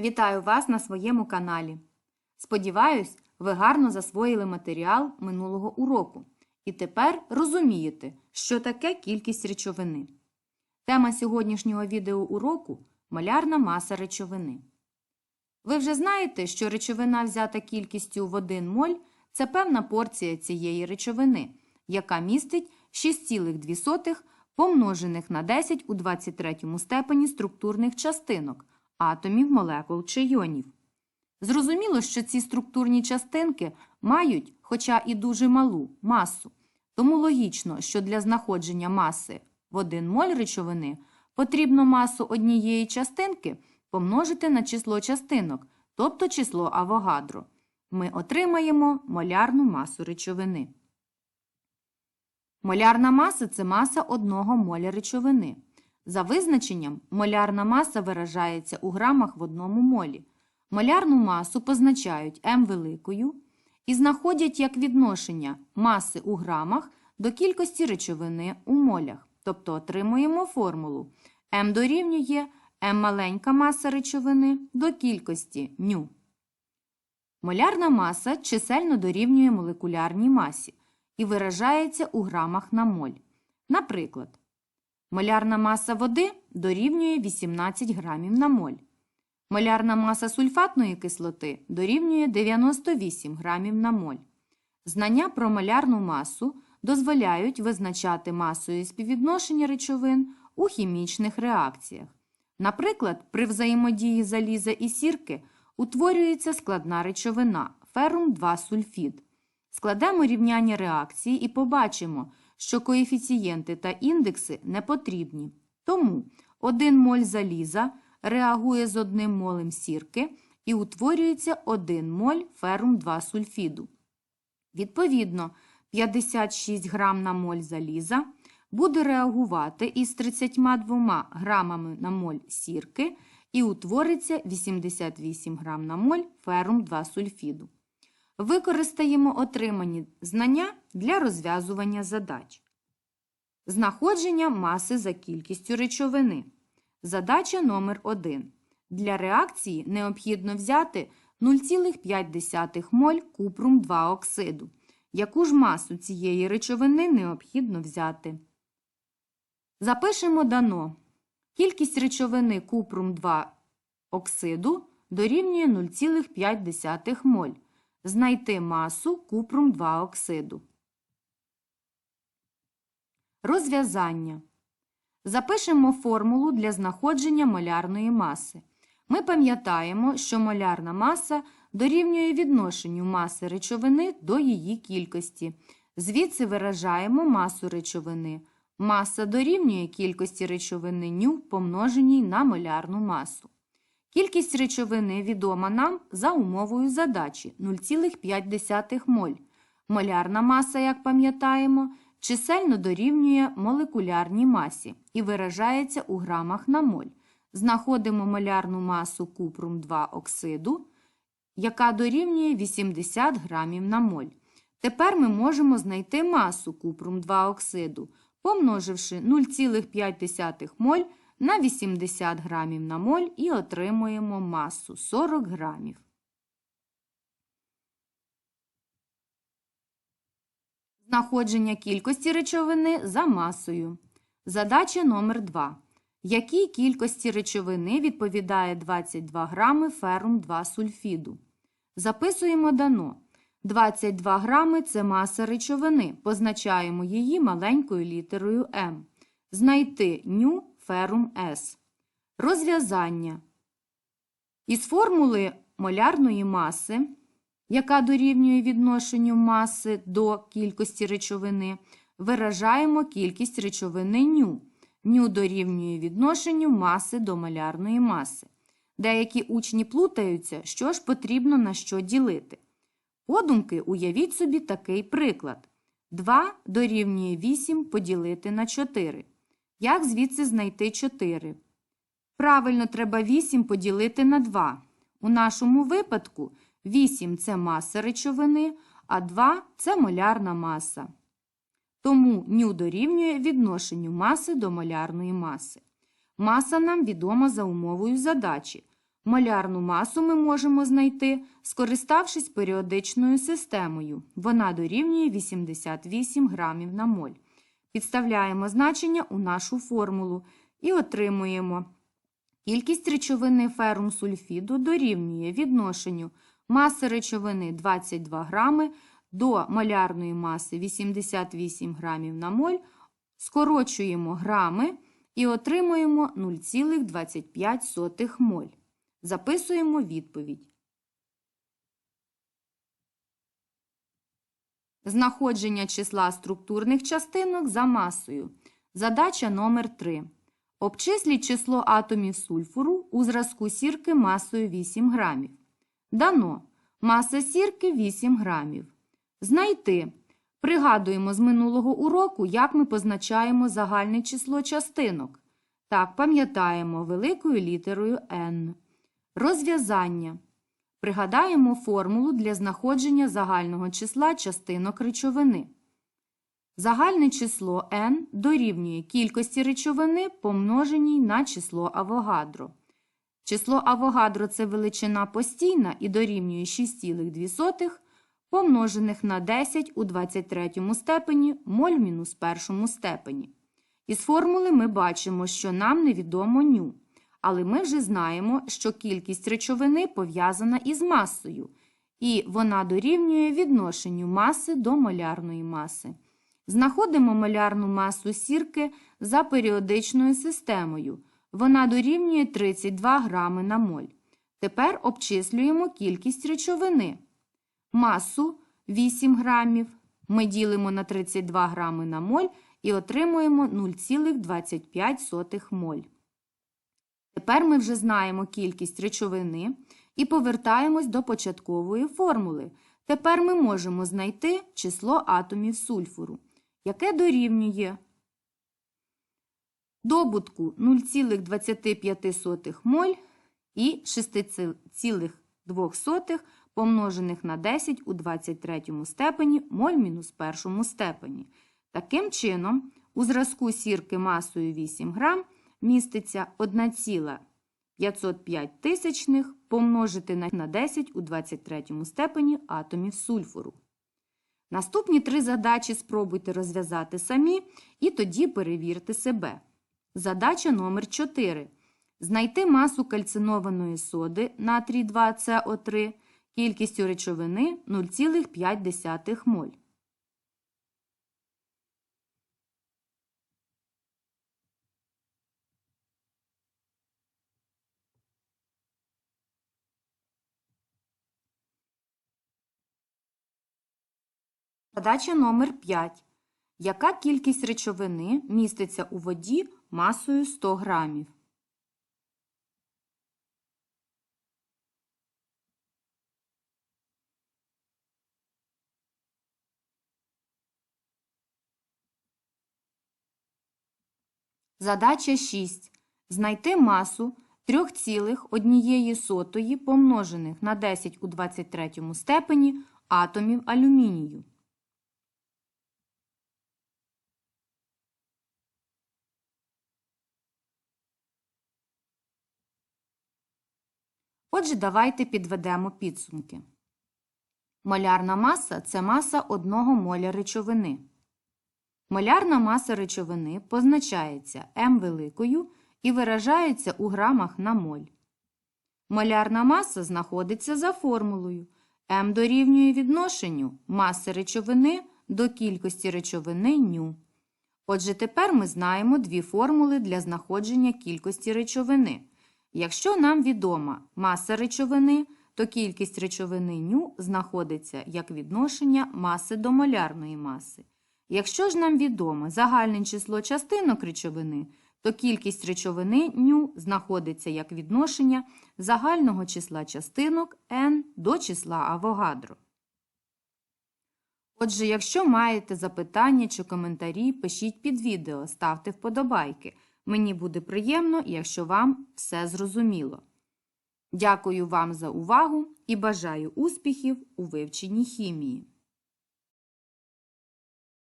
Вітаю вас на своєму каналі. Сподіваюсь, ви гарно засвоїли матеріал минулого уроку і тепер розумієте, що таке кількість речовини. Тема сьогоднішнього відеоуроку – малярна маса речовини. Ви вже знаєте, що речовина взята кількістю в 1 моль – це певна порція цієї речовини, яка містить 6,2 помножених на 10 у 23 степені структурних частинок – атомів, молекул чи йонів. Зрозуміло, що ці структурні частинки мають, хоча і дуже малу, масу. Тому логічно, що для знаходження маси в 1 моль речовини потрібно масу однієї частинки помножити на число частинок, тобто число Авогадро. Ми отримаємо молярну масу речовини. Молярна маса – це маса одного моля речовини. За визначенням, молярна маса виражається у грамах в одному молі. Молярну масу позначають М великою і знаходять як відношення маси у грамах до кількості речовини у молях. Тобто отримуємо формулу М дорівнює М маленька маса речовини до кількості ню. Молярна маса чисельно дорівнює молекулярній масі і виражається у грамах на моль. Наприклад, молярна маса води дорівнює 18 грамів на моль. Молярна маса сульфатної кислоти дорівнює 98 грамів на моль. Знання про молярну масу дозволяють визначати масою співвідношення речовин у хімічних реакціях. Наприклад, при взаємодії заліза і сірки утворюється складна речовина ферум 2 сульфід. Складемо рівняння реакції і побачимо, що коефіцієнти та індекси не потрібні. Тому 1 моль заліза реагує з одним молем сірки і утворюється 1 моль ферум 2 сульфіду. Відповідно, 56 грам на моль заліза буде реагувати із 32 грамами на моль сірки і утвориться 88 грам на моль ферум 2 сульфіду. Використаємо отримані знання для розв'язування задач. Знаходження маси за кількістю речовини. Задача номер 1. Для реакції необхідно взяти 0,5 моль купрум 2 оксиду. Яку ж масу цієї речовини необхідно взяти? Запишемо дано. Кількість речовини купрум 2 оксиду дорівнює 0,5 моль. Знайти масу купрум 2 оксиду. Розв'язання. Запишемо формулу для знаходження молярної маси. Ми пам'ятаємо, що молярна маса дорівнює відношенню маси речовини до її кількості. Звідси виражаємо масу речовини. Маса дорівнює кількості речовини ню помноженій на молярну масу. Кількість речовини відома нам за умовою задачі 0,5 моль. Молярна маса, як пам'ятаємо, чисельно дорівнює молекулярній масі і виражається у грамах на моль. Знаходимо молярну масу купрум 2 оксиду, яка дорівнює 80 грамів на моль. Тепер ми можемо знайти масу купрум 2 оксиду, помноживши 0,5 моль на 80 грамів на моль і отримуємо масу 40 грамів. Знаходження кількості речовини за масою. Задача номер 2. Якій кількості речовини відповідає 22 грами ферум 2 сульфіду? Записуємо дано. 22 грами – це маса речовини. Позначаємо її маленькою літерою М. Знайти ню ферум С. Розв'язання. Із формули молярної маси, яка дорівнює відношенню маси до кількості речовини, виражаємо кількість речовини ню. Ню дорівнює відношенню маси до молярної маси. Деякі учні плутаються, що ж потрібно на що ділити. Подумки уявіть собі такий приклад. 2 дорівнює 8 поділити на 4. Як звідси знайти 4? Правильно, треба 8 поділити на 2. У нашому випадку 8 – це маса речовини, а 2 – це молярна маса. Тому ню дорівнює відношенню маси до молярної маси. Маса нам відома за умовою задачі. Молярну масу ми можемо знайти, скориставшись періодичною системою. Вона дорівнює 88 грамів на моль. Підставляємо значення у нашу формулу і отримуємо. Кількість речовини ферум сульфіду дорівнює відношенню маси речовини 22 грами до молярної маси 88 грамів на моль, скорочуємо грами і отримуємо 0,25 моль. Записуємо відповідь. Знаходження числа структурних частинок за масою. Задача номер 3. Обчисліть число атомів сульфуру у зразку сірки масою 8 грамів. Дано. Маса сірки 8 грамів. Знайти. Пригадуємо з минулого уроку, як ми позначаємо загальне число частинок. Так, пам'ятаємо великою літерою N. Розв'язання. Пригадаємо формулу для знаходження загального числа частинок речовини. Загальне число n дорівнює кількості речовини, помноженій на число Авогадро. Число Авогадро – це величина постійна і дорівнює 6,2 помножених на 10 у 23 степені моль в мінус першому степені. Із формули ми бачимо, що нам невідомо ню. Але ми вже знаємо, що кількість речовини пов'язана із масою, і вона дорівнює відношенню маси до молярної маси. Знаходимо молярну масу сірки за періодичною системою. Вона дорівнює 32 грами на моль. Тепер обчислюємо кількість речовини. Масу 8 грамів ми ділимо на 32 грами на моль і отримуємо 0,25 моль. Тепер ми вже знаємо кількість речовини і повертаємось до початкової формули. Тепер ми можемо знайти число атомів сульфуру, яке дорівнює добутку 0,25 моль і 6,2 помножених на 10 у 23 степені моль мінус першому степені. Таким чином, у зразку сірки масою 8 грам міститься 1,505 тисячних помножити на 10 у 23 степені атомів сульфуру. Наступні три задачі спробуйте розв'язати самі і тоді перевірте себе. Задача номер 4. Знайти масу кальцинованої соди натрій 2СО3 кількістю речовини 0,5 моль. Задача номер 5. Яка кількість речовини міститься у воді масою 100 грамів? Задача 6. Знайти масу 3,1 помножених на 10 у 23 степені атомів алюмінію. Отже, давайте підведемо підсумки. Молярна маса це маса одного моля речовини. Молярна маса речовини позначається М великою і виражається у грамах на моль. Молярна маса знаходиться за формулою. М дорівнює відношенню маси речовини до кількості речовини ню. Отже, тепер ми знаємо дві формули для знаходження кількості речовини. Якщо нам відома маса речовини, то кількість речовини ню знаходиться як відношення маси до молярної маси. Якщо ж нам відомо загальне число частинок речовини, то кількість речовини ню знаходиться як відношення загального числа частинок n до числа Авогадро. Отже, якщо маєте запитання чи коментарі, пишіть під відео, ставте вподобайки. Мені буде приємно, якщо вам все зрозуміло. Дякую вам за увагу і бажаю успіхів у вивченні хімії.